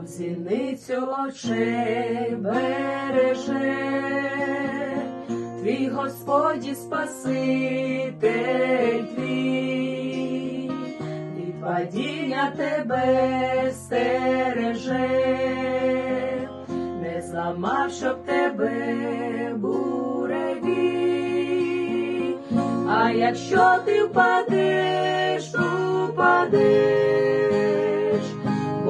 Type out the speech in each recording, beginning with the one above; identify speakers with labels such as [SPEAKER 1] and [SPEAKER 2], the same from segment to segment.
[SPEAKER 1] мов зіницю очей береже, твій Господь і Спаситель твій, від падіння тебе стереже, не зламав, щоб тебе буревій. А якщо ти впадеш, упадеш,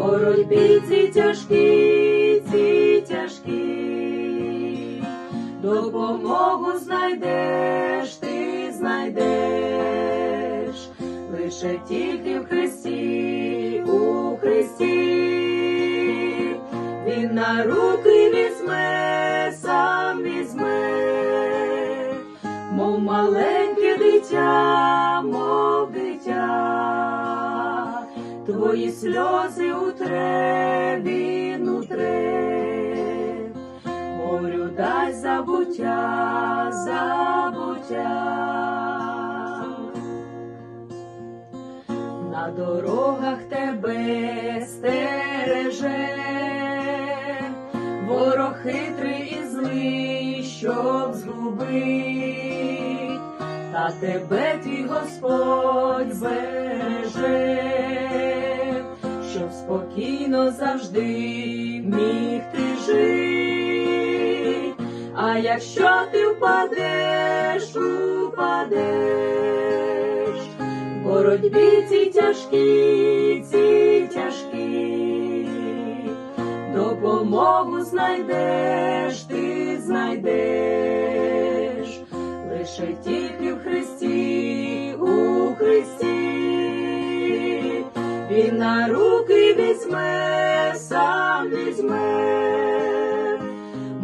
[SPEAKER 1] боротьбі ці тяжкі, ці тяжкі, допомогу знайдеш, ти знайдеш, лише тільки в Христі, у Христі, Він на руки візьме, сам візьме. Мов маленьке дитя, твої сльози утре, він утре, горю дай забуття, забуття. На дорогах тебе стереже, ворог хитрий і злий, щоб згубить, та тебе твій Господь береже, спокійно завжди міг ти жити. А якщо ти впадеш, упадеш, боротьбі ці тяжкі, ці тяжкі, допомогу знайдеш, ти знайдеш, лише тільки в Христі,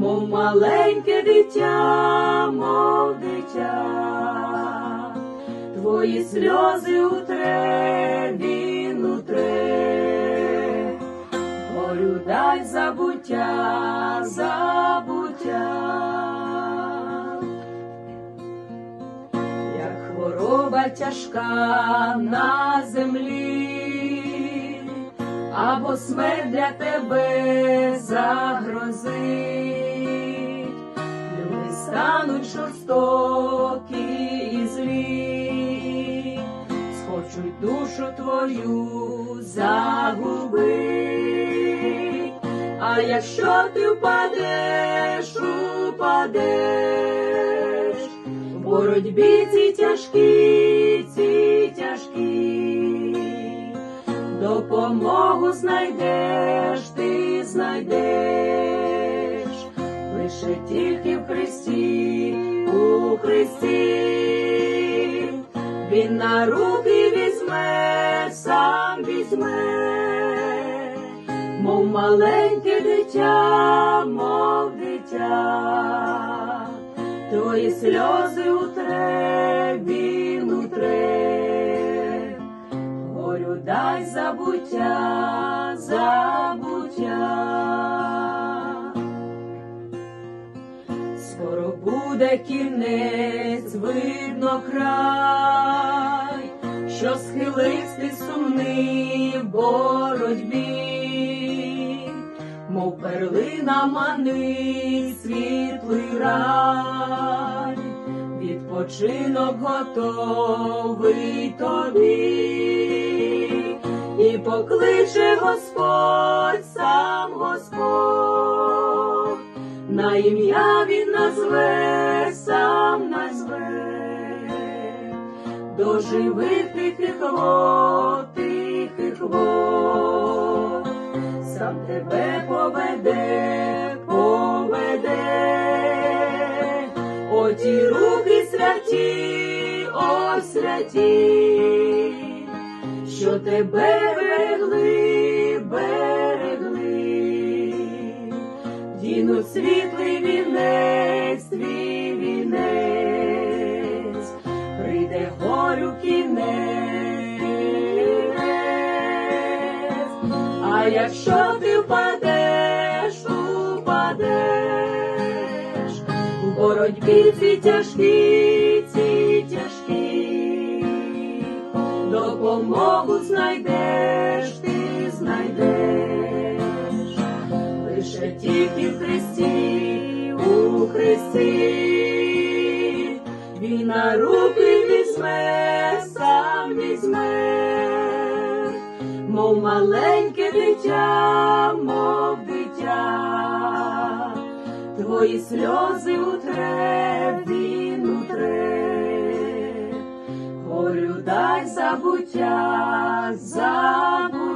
[SPEAKER 1] мов маленьке дитя, мов дитя твої сльози утре, він утре, горю дай забуття, забуття, як хвороба тяжка на землі, або смерть для тебе загрозить, люди стануть жорстокі і злі, схочуть душу твою загубить. А якщо ти впадеш, упадеш, в боротьбі ці тяжкі, ці тяжкі, допомогу знайдеш, ти знайдеш, лише тільки в Христі, у Христі, Він на руки візьме, сам візьме, мов маленьке дитя, мов дитя, твої сльози утре, він утре, горю дай забуття, забуття. Скоро буде кінець, видно край, що схилисти, сумний боротьбі, мов перлина манить світлий рай, відпочинок готовий тобі, і покличе Господь, сам Господь на ім'я він назве, сам назве, до живих тихих вод, тихих вод, сам тебе поведе, поведе, оті руки святі, о святі, що тебе берегли, берегли дінуть світлий вінець, твій вінець, прийде горю кінець, а якщо ти впадеш, упадеш, в боротьбі ці тяжкі, ці тяжкі, допомогу знайдеш, ти знайдеш Христі, у Христі, Він на руки візьме, сам візьме, мов маленьке дитя, мов дитя, твої сльози утре, він утре, горю дай забуття, забуття.